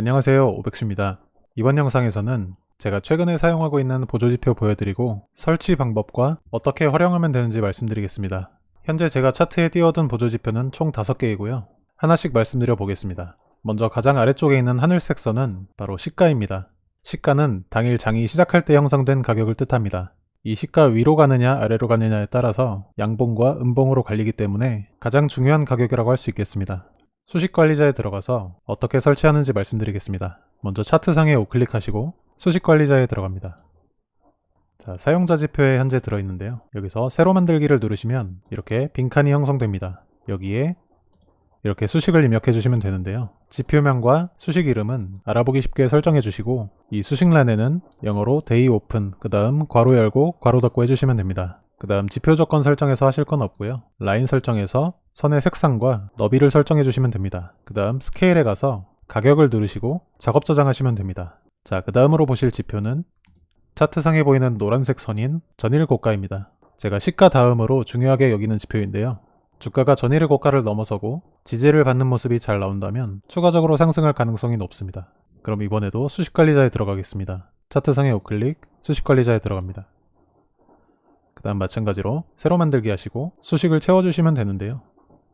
안녕하세요 오백수입니다. 이번 영상에서는 제가 최근에 사용하고 있는 보조지표 보여드리고 설치 방법과 어떻게 활용하면 되는지 말씀드리겠습니다. 현재 제가 차트에 띄워둔 보조지표는 총 5개이고요. 하나씩 말씀드려 보겠습니다. 먼저 가장 아래쪽에 있는 하늘색 선은 바로 시가입니다. 시가는 당일 장이 시작할 때 형성된 가격을 뜻합니다. 이 시가 위로 가느냐 아래로 가느냐에 따라서 양봉과 음봉으로 갈리기 때문에 가장 중요한 가격이라고 할 수 있겠습니다. 수식 관리자에 들어가서 어떻게 설치하는지 말씀드리겠습니다. 먼저 차트상에 우클릭하시고 수식 관리자에 들어갑니다. 자, 사용자 지표에 현재 들어있는데요. 여기서 새로 만들기를 누르시면 이렇게 빈칸이 형성됩니다. 여기에 이렇게 수식을 입력해 주시면 되는데요. 지표명과 수식 이름은 알아보기 쉽게 설정해 주시고 이 수식란에는 영어로 day open 그 다음 괄호 열고 괄호 닫고 해주시면 됩니다. 그 다음 지표 조건 설정에서 하실 건 없고요. 라인 설정에서 선의 색상과 너비를 설정해 주시면 됩니다. 그 다음 스케일에 가서 가격을 누르시고 작업 저장하시면 됩니다. 자, 그 다음으로 보실 지표는 차트상에 보이는 노란색 선인 전일 고가입니다. 제가 시가 다음으로 중요하게 여기는 지표인데요. 주가가 전일의 고가를 넘어서고 지지를 받는 모습이 잘 나온다면 추가적으로 상승할 가능성이 높습니다. 그럼 이번에도 수식관리자에 들어가겠습니다. 차트상에 우클릭, 수식관리자에 들어갑니다. 그 다음 마찬가지로 새로 만들기 하시고 수식을 채워주시면 되는데요.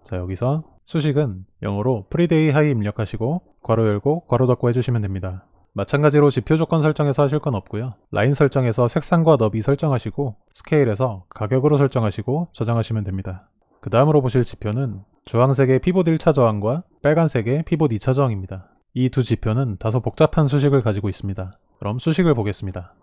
자 여기서 수식은 영어로 프리데이 하이 입력하시고 괄호 열고 괄호 닫고 해주시면 됩니다. 마찬가지로 지표 조건 설정에서 하실 건 없고요. 라인 설정에서 색상과 너비 설정하시고 스케일에서 가격으로 설정하시고 저장하시면 됩니다. 그 다음으로 보실 지표는 주황색의 피봇 1차 저항과 빨간색의 피봇 2차 저항입니다. 이 두 지표는 다소 복잡한 수식을 가지고 있습니다. 그럼 수식을 보겠습니다.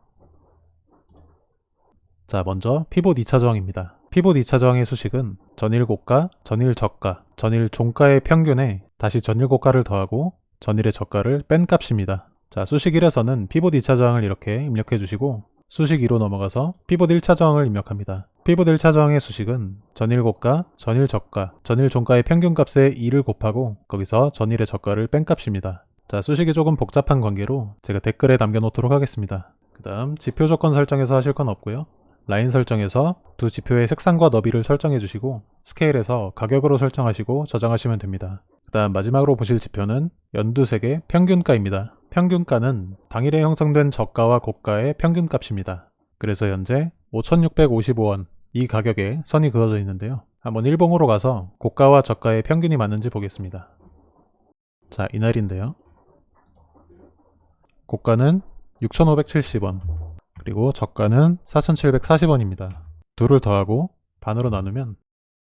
자 먼저 피봇 2차 저항입니다. 피봇 2차 저항의 수식은 전일 고가, 전일 저가, 전일 종가의 평균에 다시 전일 고가를 더하고 전일의 저가를 뺀 값입니다. 자 수식 1에서는 피봇 2차 저항을 이렇게 입력해 주시고 수식 2로 넘어가서 피봇 1차 저항을 입력합니다. 피봇 1차 저항의 수식은 전일 고가, 전일 저가, 전일 종가의 평균 값에 2를 곱하고 거기서 전일의 저가를 뺀 값입니다. 자 수식이 조금 복잡한 관계로 제가 댓글에 남겨놓도록 하겠습니다. 그 다음 지표 조건 설정에서 하실 건 없고요. 라인 설정에서 두 지표의 색상과 너비를 설정해 주시고 스케일에서 가격으로 설정하시고 저장하시면 됩니다. 그 다음 마지막으로 보실 지표는 연두색의 평균가입니다. 평균가는 당일에 형성된 저가와 고가의 평균값입니다. 그래서 현재 5,655원 이 가격에 선이 그어져 있는데요. 한번 일봉으로 가서 고가와 저가의 평균이 맞는지 보겠습니다. 자, 이날인데요. 고가는 6,570원, 그리고 저가는 4,740원입니다. 둘을 더하고 반으로 나누면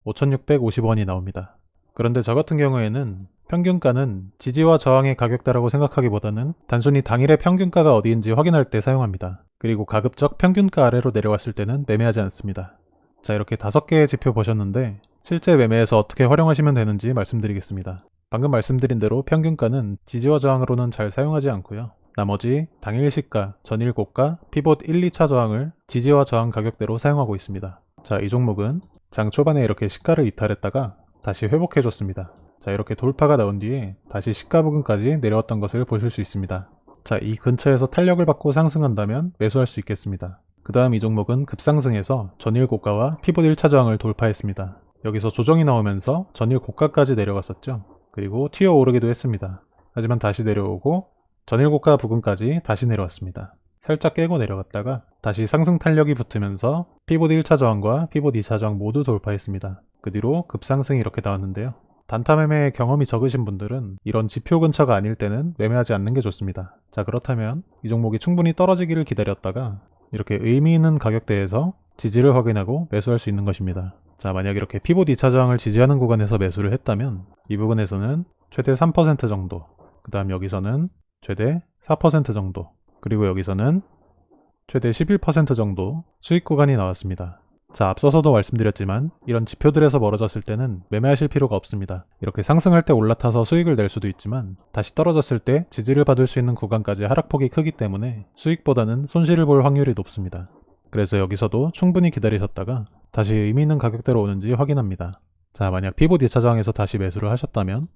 5,650원이 나옵니다. 그런데 저 같은 경우에는 평균가는 지지와 저항의 가격대라고 생각하기보다는 단순히 당일의 평균가가 어디인지 확인할 때 사용합니다. 그리고 가급적 평균가 아래로 내려왔을 때는 매매하지 않습니다. 자 이렇게 다섯 개의 지표 보셨는데 실제 매매에서 어떻게 활용하시면 되는지 말씀드리겠습니다. 방금 말씀드린 대로 평균가는 지지와 저항으로는 잘 사용하지 않고요. 나머지 당일 시가, 전일 고가, 피봇 1, 2차 저항을 지지와 저항 가격대로 사용하고 있습니다. 자, 이 종목은 장 초반에 이렇게 시가를 이탈했다가 다시 회복해줬습니다. 자, 이렇게 돌파가 나온 뒤에 다시 시가 부근까지 내려왔던 것을 보실 수 있습니다. 자, 이 근처에서 탄력을 받고 상승한다면 매수할 수 있겠습니다. 그 다음 이 종목은 급상승해서 전일 고가와 피봇 1차 저항을 돌파했습니다. 여기서 조정이 나오면서 전일 고가까지 내려갔었죠. 그리고 튀어 오르기도 했습니다. 하지만 다시 내려오고 전일 고가 부근까지 다시 내려왔습니다. 살짝 깨고 내려갔다가 다시 상승 탄력이 붙으면서 피봇 1차 저항과 피봇 2차 저항 모두 돌파했습니다. 그 뒤로 급상승이 이렇게 나왔는데요. 단타 매매 경험이 적으신 분들은 이런 지표 근처가 아닐 때는 매매하지 않는 게 좋습니다. 자 그렇다면 이 종목이 충분히 떨어지기를 기다렸다가 이렇게 의미 있는 가격대에서 지지를 확인하고 매수할 수 있는 것입니다. 자 만약 이렇게 피봇 2차 저항을 지지하는 구간에서 매수를 했다면 이 부분에서는 최대 3% 정도 그 다음 여기서는 최대 4% 정도 그리고 여기서는 최대 11% 정도 수익 구간이 나왔습니다. 자 앞서서도 말씀드렸지만 이런 지표들에서 멀어졌을 때는 매매하실 필요가 없습니다. 이렇게 상승할 때 올라타서 수익을 낼 수도 있지만 다시 떨어졌을 때 지지를 받을 수 있는 구간까지 하락폭이 크기 때문에 수익보다는 손실을 볼 확률이 높습니다. 그래서 여기서도 충분히 기다리셨다가 다시 의미 있는 가격대로 오는지 확인합니다. 자 만약 피봇 2차 저항에서 다시 매수를 하셨다면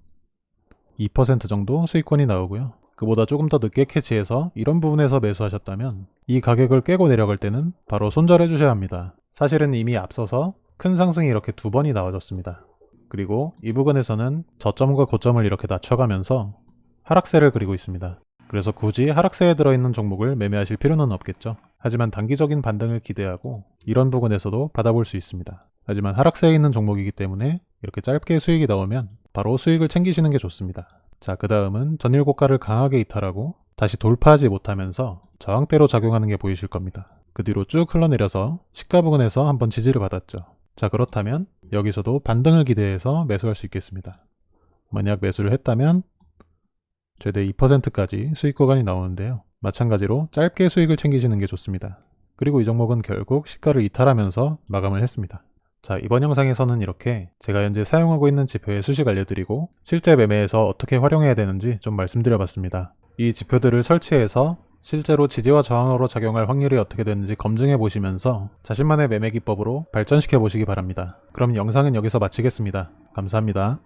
2% 정도 수익권이 나오고요. 그보다 조금 더 늦게 캐치해서 이런 부분에서 매수하셨다면 이 가격을 깨고 내려갈 때는 바로 손절해 주셔야 합니다. 사실은 이미 앞서서 큰 상승이 이렇게 두 번이 나와줬습니다. 그리고 이 부분에서는 저점과 고점을 이렇게 낮춰가면서 하락세를 그리고 있습니다. 그래서 굳이 하락세에 들어있는 종목을 매매하실 필요는 없겠죠. 하지만 단기적인 반등을 기대하고 이런 부분에서도 받아볼 수 있습니다. 하지만 하락세에 있는 종목이기 때문에 이렇게 짧게 수익이 나오면 바로 수익을 챙기시는 게 좋습니다. 자, 그 다음은 전일 고가를 강하게 이탈하고 다시 돌파하지 못하면서 저항대로 작용하는 게 보이실 겁니다. 그 뒤로 쭉 흘러내려서 시가 부근에서 한번 지지를 받았죠. 자, 그렇다면 여기서도 반등을 기대해서 매수할 수 있겠습니다. 만약 매수를 했다면 최대 2%까지 수익 구간이 나오는데요. 마찬가지로 짧게 수익을 챙기시는 게 좋습니다. 그리고 이 종목은 결국 시가를 이탈하면서 마감을 했습니다. 자, 이번 영상에서는 이렇게 제가 현재 사용하고 있는 지표의 수식 알려드리고 실제 매매에서 어떻게 활용해야 되는지 좀 말씀드려봤습니다. 이 지표들을 설치해서 실제로 지지와 저항으로 작용할 확률이 어떻게 되는지 검증해 보시면서 자신만의 매매 기법으로 발전시켜 보시기 바랍니다. 그럼 영상은 여기서 마치겠습니다. 감사합니다.